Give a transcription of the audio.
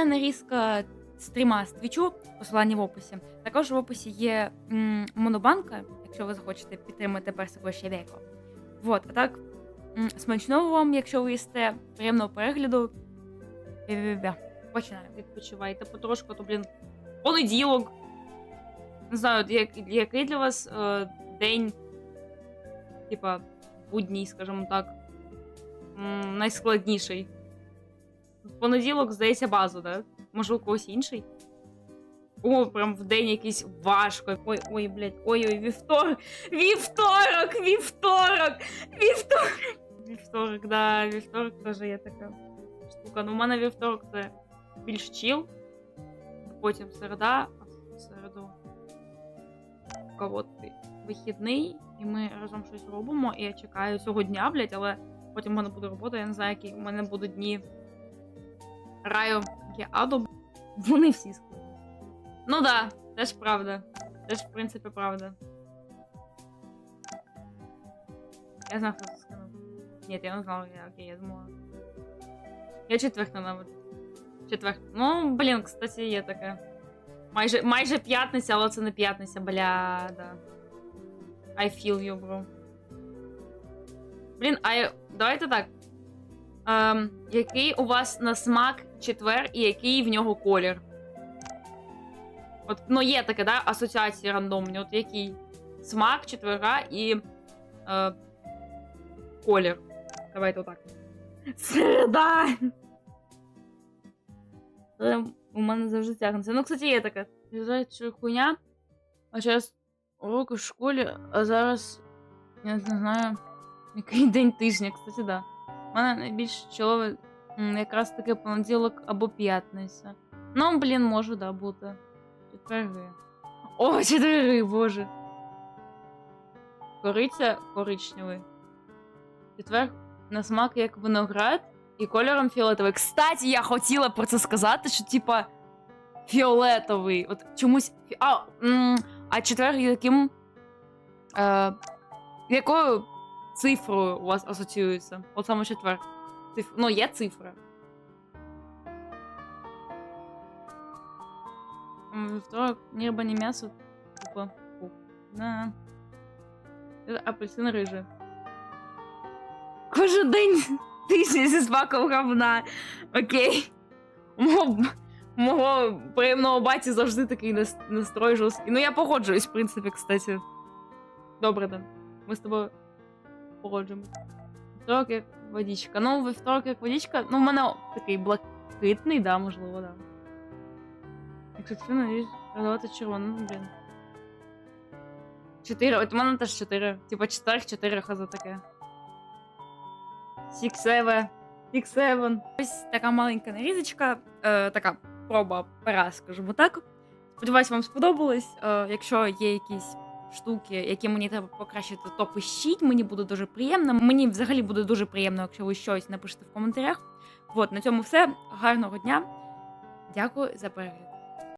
Це нарізка стріма з твічу, посилання в описі. Також в описі є м, монобанка, якщо ви захочете підтримати персикове щавейко. Вот, а так, м, смачного вам, якщо ви їсте, приємного перегляду. Бя-бя-бя. Починаємо. Відпочивайте потрошку, то, блін, понеділок. Не знаю, як, який для вас е, день, типа, будній, скажімо так, м, найскладніший. В понеділок, здається, базу, да? Може, у когось інший? О, прям в день якийсь важко. Ой, ой, блядь, ой, ой, вівторок. Вівторок! Вівторок! Вівторок! Вівторок, да, вівторок теж є така штука. Ну, у мене вівторок це більш чіл. Потім середа, а в середу у кого вихідний, і ми разом щось робимо. І я чекаю цього дня, блядь, але потім в мене буде робота, я не знаю, які у мене будуть дні раю є аду. Вони всі складні. Ну да, теж правда. Теж, в принципі, правда. Я знав, хто це сказав. Ні, я не знала, я окей, я думала. Я четверг ненавиджу. Четверг. Ну, блін, кстати, є таке. Майже, майже п'ятниця, але це не п'ятниця, бля, да. I feel you, bro. Блін, а давайте так. Ем, який у вас на смак четвер і який в нього колір? От, ну, є таке, да, асоціації рандомні. От який смак четверга і е, колір. Давайте отак. Середа! Це у мене завжди тягнеться. Ну, кстати, є таке. Що хуйня. А зараз урок у школі, а зараз. Я не знаю. Який день тижня, кстати, да. У мене найбільш чоловік якраз таки понеділок або п'ятниця. Ну, блін, може, да, бути. Четверги. О, четверги, боже. Кориця коричневий. Четвер на смак як виноград і кольором фіолетовий. Кстати, я хотіла про це сказати, що типа фіолетовий. От чомусь. А, а четвер яким. Е, якою цифрою у вас асоціюється? От саме четвер. Циф... Ну, є цифра. Ні риба, ні м'ясо. Фу. Да. Це Апельсин рижий. Кожен день тижня зі смаком говна. Окей. Мого, мого приємного баті завжди такий настрой жорсткий. Ну, я погоджуюсь, в принципі, кстати. Добре, Ден. Ми з тобою погоджуємось. Вівторок як водичка. Ну, вівторок як водичка. Ну, в мене такий блакитний, да, можливо, да. Якщо ти навіть продавати червону, ну, блін. Чотири. От у мене теж чотири. Типа чотирих, чотири хаза таке. Six seven. Six seven. Ось така маленька нарізочка, е, така проба пера, скажімо так. Сподіваюсь, вам сподобалось. Е, якщо є якісь штуки, які мені треба покращити, то пишіть. Мені буде дуже приємно. Мені взагалі буде дуже приємно, якщо ви щось напишете в коментарях. От, на цьому все. Гарного дня. Дякую за перегляд.